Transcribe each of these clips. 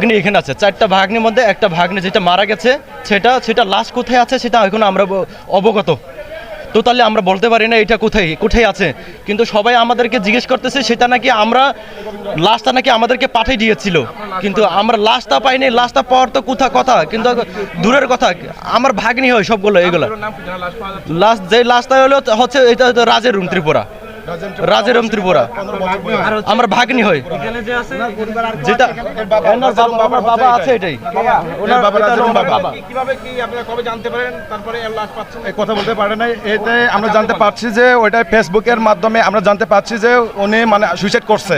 ভাগ্নি এখানে আছে। চারটা ভাগ্নির মধ্যে একটা ভাগ্নি যেটা মারা গেছে সেটা সেটা লাশ কোথায় আছে সেটা এখন আমরা অবগত। তো তাহলে আমরা বলতে পারি না এটা কোথায় কোথায় আছে। কিন্তু সবাই আমাদেরকে জিজ্ঞেস করতেছে সেটা নাকি আমরা লাশটা নাকি আমাদেরকে পাঠিয়ে দিয়েছিল। কিন্তু আমরা লাশটা পাইনি লাশটা পাওয়ার তো কোথা কথা? কিন্তু দূরের কথা আমার ভাগ্নি হয় সবগুলো এগুলো। লাশ যে লাশটা হলো হচ্ছে এটা রাজের রুম ত্রিপুরা। রাজের রুম ত্রিপুরা। আমার ভাগ্নি হয়। যেটা আমার বাবা আছে এটাই ওনার বাবা এটা। হলো রাজের ওনার বাবা। বাবা। কীভাবে কি আপনারা কবে জানতে পারেন? তারপরে লাশ পাচ্ছেন? এই কথা বলতে পারে নাই। এতে আমরা জানতে পারছি যে ওইটা ফেসবুকের মাধ্যমে আমরা জানতে পারছি যে উনি মানে সুইসাইড করছে।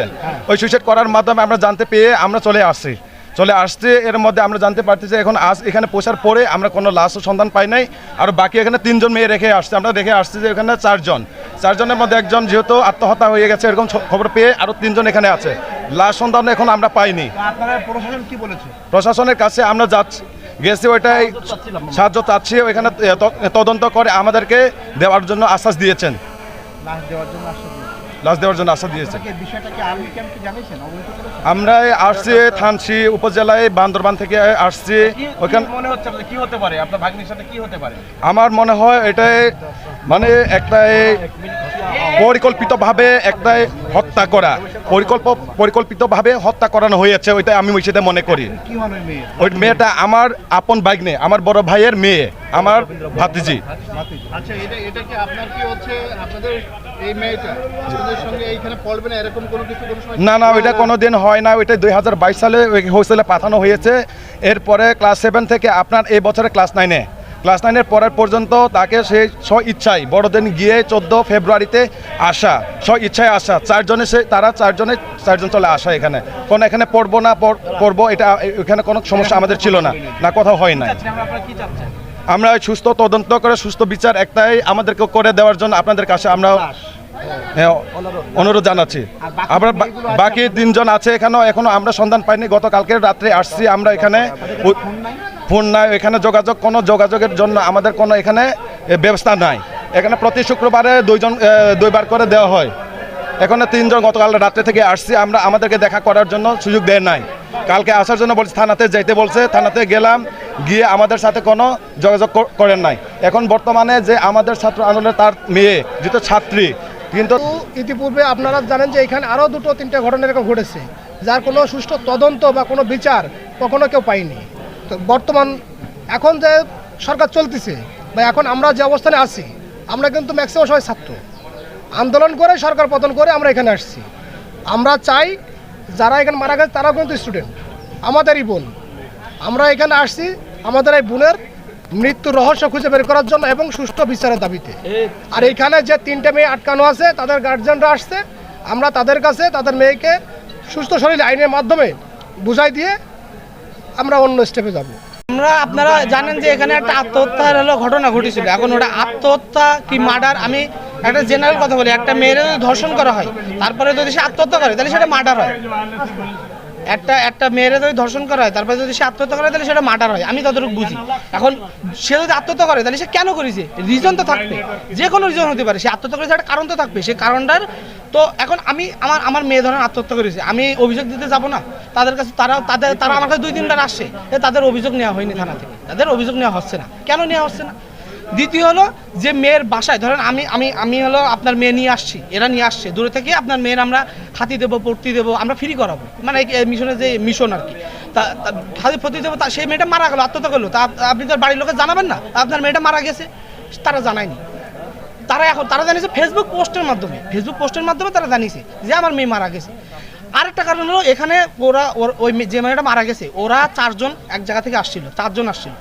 ওই সুইসাইড করার মাধ্যমে আমরা জানতে পেয়ে আমরা চলে আসছি। চলে আসছে এর মধ্যে আমরা জানতে পারছি যে এখন আজ এখানে পৌঁছার পরে আমরা কোনো লাশ সন্ধান পাই নাই। আর বাকি এখানে তিনজন মেয়ে রেখে আসছে। আমরা রেখে আসছি যে এখানে চারজন। চারজনের মধ্যে একজন যেহেতু আত্মহত্যা হয়ে গেছে এরকম খবর পেয়ে আরও তিনজন এখানে আছে। লাশ সন্ধান এখন আমরা পাইনি। প্রশাসন কি বলেছে? প্রশাসনের কাছে আমরা যাচ্ছি গেছি ওইটাই সাহায্য চাচ্ছি ওইখানে তদন্ত করে আমাদেরকে দেওয়ার জন্য আশ্বাস দিয়েছেন। লাশ দেওয়ার জন্য আশ্বাস দিয়েছে। আমরা আসছি থানসি উপজেলায় বান্দরবান থেকে আসছি ওইখান মনে হচ্ছে কি হতে পারে? আপনার ভাগ্নির সাথে কি হতে পারে? আমার মনে হয় এটাই মানে একটা পরিকল্পিতভাবে একটা হত্যা করা। পরিকল্প পরিকল্পিতভাবে হত্যা করানো হয়েছে ওইটাই আমি ওই সাথে মনে করি। ওই মেয়েটা আমার আপন বাইকনে আমার বড় ভাইয়ের মেয়ে আমার ভাতিজি। আচ্ছা না না ওইটা কোনো দিন হয় না ওইটা দুই হাজার বাইশ সালে ওই হোস্টেলে পাঠানো হয়েছে। এরপরে ক্লাস সেভেন থেকে আপনার এই বছরে ক্লাস নাইনে। ক্লাস নাইনের পরের পর্যন্ত তাকে সেই স্ব ইচ্ছায় বড়দিন গিয়ে চোদ্দ ফেব্রুয়ারিতে আসা স্ব ইচ্ছায় আসা। চারজনে সে তারা চারজনে চারজন চলে আসা এখানে। কোনো এখানে পড়ব না পড়- পড়ব এটা এখানে কোনো সমস্যা আমাদের ছিল না না কোথাও হয় চাচ্ছেন আমরা সুস্থ তদন্ত করে সুস্থ বিচার একটাই আমাদেরকে করে দেওয়ার জন্য আপনাদের কাছে আমরা হ্যাঁ, অনুরোধ জানাচ্ছি। আমরা বা- বাকি তিনজন আছে এখানেও এখনও আমরা সন্ধান পাইনি। গতকালকে রাত্রে আসছি আমরা এখানে। ফোন নাই, এখানে যোগাযোগ, কোনো যোগাযোগের জন্য আমাদের কোনো এখানে ব্যবস্থা নাই। এখানে প্রতি শুক্রবারে দুইজন দুইবার করে দেওয়া হয়। এখানে তিনজন গতকাল রাত্রে থেকে আসছি, আমরা আমাদেরকে দেখা করার জন্য সুযোগ দেয় নাই। কালকে আসার জন্য বলছে, থানাতে যাইতে বলছে, থানাতে গেলাম, গিয়ে আমাদের সাথে কোনো যোগাযোগ করেন নাই। এখন বর্তমানে যে আমাদের ছাত্র আন্দোলনের তার মেয়ে, যেহেতু ছাত্রী, কিন্তু ইতিপূর্বে আপনারা জানেন যে এখানে আরও দুটো তিনটে ঘটনা এরকম ঘটেছে, যার কোনো সুষ্ঠু তদন্ত বা কোনো বিচার কখনো কেউ পায়নি। বর্তমান এখন যে সরকার চলতেছে বা এখন আমরা যে অবস্থানে আছি, আমরা কিন্তু ম্যাক্সিমাম সবাই ছাত্র। আন্দোলন করে, সরকার পতন করে আমরা এখানে আসছি। আমরা চাই যারা এখানে মারা গেছে, তারাও কিন্তু স্টুডেন্ট আমাদেরই বোন। আমরা এখানে আসছি আমাদের এই বোনের মৃত্যুর রহস্য খুঁজে বের করার জন্য এবং সুষ্ঠু বিচারের দাবিতে। আর এখানে যে তিনটে মেয়ে আটকানো আছে, তাদের গার্জিয়ানরা আসছে। আমরা তাদের কাছে, তাদের মেয়েকে সুস্থ শরীর আইনের মাধ্যমে বুঝাই দিয়ে আমরা অন্য স্টেপে যাব। আমরা, আপনারা জানেন যে এখানে একটা আত্মহত্যার হলো ঘটনা ঘটেছিল। এখন ওটা আত্মহত্যা কি মার্ডার আমি একটা জেনারেল কথা বলি, একটা মেয়ের ধর্ষণ করা হয়, তারপরে যদি সে আত্মহত্যা করে, তাহলে সেটা মার্ডার হয়। একটা একটা মেয়ের যদি ধর্ষণ করা হয়, তারপরে যদি সে আত্মহত্যা করে, তাহলে সেটা মার্ডার হয়। আমি ততটুকু বুঝি। এখন সে যদি আত্মহত্যা করে, তাহলে সে কেন করেছে? রিজন তো থাকবে। যে কোনো রিজন হতে পারে, সে আত্মহত্যা করেছে একটা কারণ তো থাকবে। সেই কারণটার তো, এখন আমি, আমার আমার মেয়ে ধরেন আত্মহত্যা করেছে। আমি অভিযোগ দিতে যাব না? তাদের কাছে তারা তাদের তারা আমার কাছে দুই তিনবার আসছে। এ তাদের অভিযোগ নেওয়া হয়নি থানা থেকে। তাদের অভিযোগ নেওয়া হচ্ছে না। কেন নেওয়া হচ্ছে না? দ্বিতীয় হলো যে মেয়ের বাসায় ধরেন আমি আমি আমি হলো আপনার মেয়ে নিয়ে আসছি। এরা নিয়ে আসছে। দূরে থেকে আপনার মেয়ের আমরা খাতি দেবো পড়তি দেবো, আমরা ফ্রি করাবো। মানে মিশনের যে মিশন আর কি। তা খাতি ফতি দেবো, তা সেই মেয়েটা মারা গেলো, আত্মহত্যা করল। তা আপনি তো বাড়ির লোকে জানাবেন না? আপনার মেয়েটা মারা গেছে। তারা জানায়নি। তারা এখন তারা জানিয়েছে ফেসবুক পোস্টের মাধ্যমে। ফেসবুক পোস্টের মাধ্যমে তারা জানিয়েছে যে আমার মেয়ে মারা গেছে। আরেকটা কারণ হলো, এখানে ওরা ওই যে মেয়েটা মারা গেছে, ওরা চারজন এক জায়গা থেকে আসছিল, চারজন আসছিল।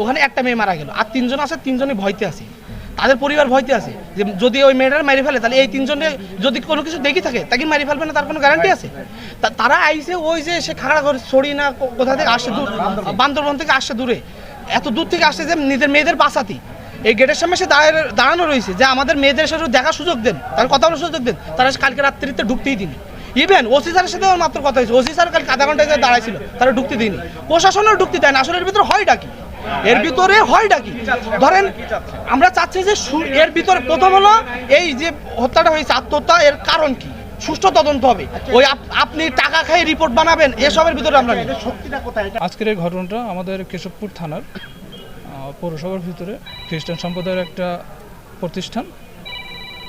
ওখানে একটা মেয়ে মারা গেল, আর তিনজন আছে, তিনজনই ভয়তে আছে। তাদের পরিবার ভয়তে আছে, যে যদি ওই মেয়েটার মারি ফেলে, তাহলে এই তিনজনে যদি কোনো কিছু দেখি থাকে তাকে মারি ফেলবে না, তার কোনো গ্যারান্টি আছে? তারা আইসে ওই যে সে খাগড়া করে ছড়ি না কোথা থেকে আসছে, দূর বান্দরবন থেকে আসছে দূরে। এত দূর থেকে আসছে যে নিজের মেয়েদের বাঁচাতি। এই গেটের সামনে সে দাঁড়ানো রয়েছে, যে আমাদের মেয়েদের সাথে দেখার সুযোগ দেন, তার কথা বলার সুযোগ দেন, তারা কালকে রাত্রিতে ঢুকতেই দিনি ইভেন ওসি স্যারের সাথে আমার মাত্র কথা হয়েছে। ওসি স্যার কালকে আধা ঘণ্টা যে দাঁড়াইছিল তারা ঢুকতে দিইনি। প্রশাসনেও ঢুকতে দেয় না আসলে এর ভিতরে হয় ডাকি এর ভিতরে হয় ডাকি ধরেন আমরা চাচ্ছি যে এর ভিতরে প্রথম হলো এই যে হত্যাটা হয়েছে আত্মহত্যা এর কারণ কি? সুষ্ঠু তদন্ত হবে। ওই আপ- আপনি টাকা খাই রিপোর্ট বানাবেন এসবের ভিতরে আমরা আজকের এই ঘটনাটা আমাদের কেশবপুর থানার পৌরসভার ভিতরে খ্রিস্টান সম্প্রদায়ের একটা প্রতিষ্ঠান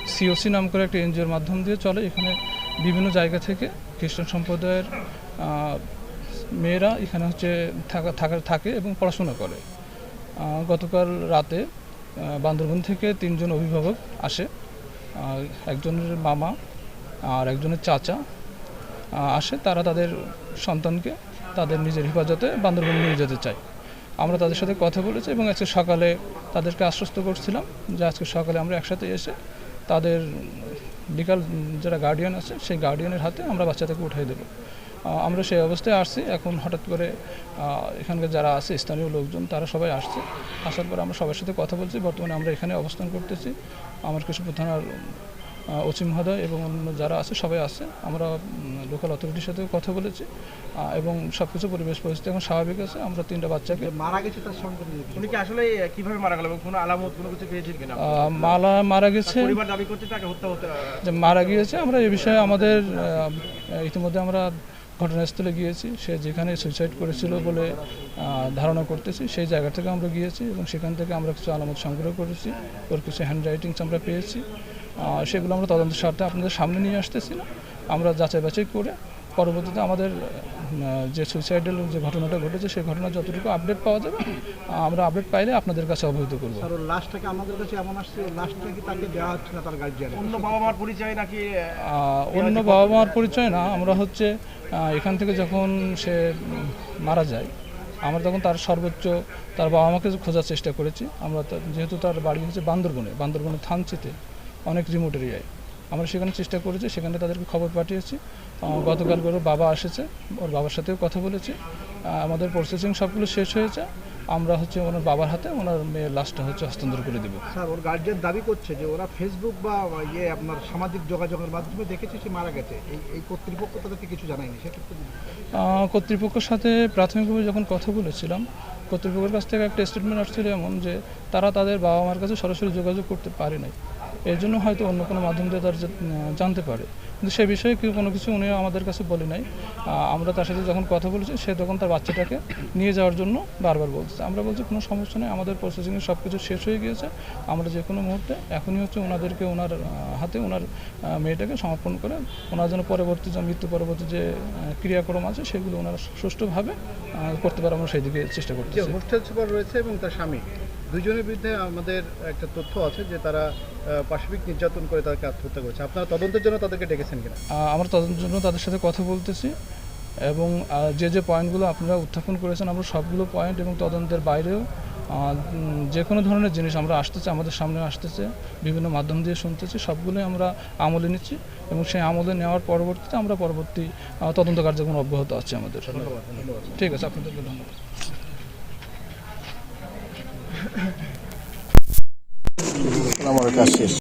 সিওসি নাম করে একটা এনজিওর মাধ্যম দিয়ে চলে। এখানে বিভিন্ন জায়গা থেকে খ্রিস্টান সম্প্রদায়ের মেয়েরা এখানে হচ্ছে থাকা থাকা এবং পড়াশোনা করে। গতকাল রাতে বান্দরবন থেকে তিনজন অভিভাবক আসে। একজনের মামা আর একজনের চাচা আসে। তারা তাদের সন্তানকে তাদের নিজের হেফাজতে বান্দরবন নিয়ে যেতে চায়। আমরা তাদের সাথে কথা বলেছি এবং আজকে সকালে তাদেরকে আশ্বস্ত করছিলাম যে আজকে সকালে আমরা একসাথে এসে তাদের লিগাল যারা গার্ডিয়ান আছে, সেই গার্ডিয়ানের হাতে আমরা বাচ্চাটাকে উঠাই দেবো। আমরা সেই অবস্থায় আসছি, এখন হঠাৎ করে এখানকার যারা আছে, স্থানীয় লোকজন, তারা সবাই আসছে। আসার পর আমরা সবার সাথে কথা বলছি, বর্তমানে আমরা এখানে অবস্থান করতেছি। আমার কিছু থানার ওসি মহোদয় এবং অন্য যারা আছে সবাই আছে। আমরা লোকাল অথরিটির সাথে কথা বলেছি এবং সব কিছু পরিবেশ পরিস্থিতি এখন স্বাভাবিক আছে। আমরা তিনটা বাচ্চাকে মারা গেছে তার সন্তান উনি কি আসলে কীভাবে মারা গেল এবং কোনো আলামত কোনো কিছু পেয়েছেন কিনা? মালা মারা গেছে। পরিবার দাবি করছে তাকে হত্যা হতে যে মারা গিয়েছে। আমরা এ বিষয়ে আমাদের ইতিমধ্যে আমরা ঘটনাস্থলে গিয়েছি। সে যেখানে সুইসাইড করেছিল বলে ধারণা করতেছি সেই জায়গা থেকে আমরা গিয়েছি এবং সেখান থেকে আমরা কিছু আলামত সংগ্রহ করেছি। ওর কিছু হ্যান্ড রাইটিংস আমরা পেয়েছি। সেগুলো আমরা তদন্তের স্বার্থে আপনাদের সামনে নিয়ে আসতেছি না। আমরা যাচাই বাছাই করে পরবর্তীতে আমাদের যে সুইসাইডাল যে ঘটনাটা ঘটেছে সেই ঘটনা যতটুকু আপডেট পাওয়া যাবে আমরা আপডেট পাইলে আপনাদের কাছে অবহিত করব। স্যার ওর আমাদের কাছে এমন আসছে? ওর কি তাকে দেওয়া হচ্ছে না তার গার্জিয়ান অন্য বাবা মার পরিচয় নাকি অন্য বাবা মার পরিচয় না আমরা হচ্ছে এখান থেকে যখন সে মারা যায় আমরা তখন তার সর্বোচ্চ তার বাবা মাকে খোঁজার চেষ্টা করেছি। আমরা যেহেতু তার বাড়ি হচ্ছে বান্দরবনে বান্দরবনে থানচিতে। অনেক রিমোট এরিয়ায় আমরা সেখানে চেষ্টা করেছি সেখানে তাদেরকে খবর পাঠিয়েছি। গতকাল করে বাবা এসেছে ওর বাবার সাথেও কথা বলেছি। আমাদের প্রসেসিং সবগুলো শেষ হয়েছে। আমরা হচ্ছে ওনার বাবার হাতে ওনার মেয়ের লাশটা হচ্ছে হস্তান্তর করে দেবো। স্যার ওর গার্জিয়ান দাবি করছে যে ওরা ফেসবুক বা ইয়ে আপনার সামাজিক যোগাযোগের মাধ্যমে দেখেছে সে মারা গেছে। এই এই কর্তৃপক্ষ তাদেরকে কিছু জানায়নি সেক্ষেত্রে কর্তৃপক্ষের সাথে প্রাথমিকভাবে যখন কথা বলেছিলাম কর্তৃপক্ষের কাছ থেকে একটা স্টেটমেন্ট আসছিল এমন যে তারা তাদের বাবা মার কাছে সরাসরি যোগাযোগ করতে পারে নাই। এর জন্য হয়তো অন্য কোনো মাধ্যম দিয়ে তার জানতে পারে। কিন্তু সে বিষয়ে কেউ কোনো কিছু উনি আমাদের কাছে বলে নাই। আমরা তার সাথে যখন কথা বলেছি, সে তখন তার বাচ্চাটাকে নিয়ে যাওয়ার জন্য বারবার বলছে। আমরা বলছি, কোনো সমস্যা নেই, আমাদের প্রসেসিংয়ে সব কিছু শেষ হয়ে গিয়েছে। আমরা যে কোনো মুহূর্তে এখনই হচ্ছে ওনাদেরকে, ওনার হাতে ওনার মেয়েটাকে সমর্পণ করে ওনার জন্য পরবর্তী যে মৃত্যু পরবর্তী যে ক্রিয়াক্রম আছে, সেগুলো ওনারা সুষ্ঠুভাবে করতে পারে। আমরা সেই দিকে চেষ্টা যে করতেছি হোস্টেল সুপার রয়েছে এবং তার স্বামী। দুজনের বিরুদ্ধে আমাদের একটা তথ্য আছে যে তারা পাশবিক নির্যাতন করে তাদেরকে আত্মহত্যা করেছে। আপনারা তদন্তের জন্য তাদেরকে ডেকেছেন কিনা? আমরা তদন্তের জন্য তাদের সাথে কথা বলতেছি এবং যে যে পয়েন্টগুলো আপনারা উত্থাপন করেছেন আমরা সবগুলো পয়েন্ট এবং তদন্তের বাইরেও যে কোনো ধরনের জিনিস আমরা আসতেছে আমাদের সামনে আসতেছে বিভিন্ন মাধ্যম দিয়ে শুনতেছি সবগুলোই আমরা আমলে নিচ্ছি এবং সেই আমলে নেওয়ার পরবর্তীতে আমরা পরবর্তী তদন্ত কার্যক্রম অব্যাহত আছে আমাদের। ঠিক আছে আপনাদেরকে ধন্যবাদ। আমার শেষ।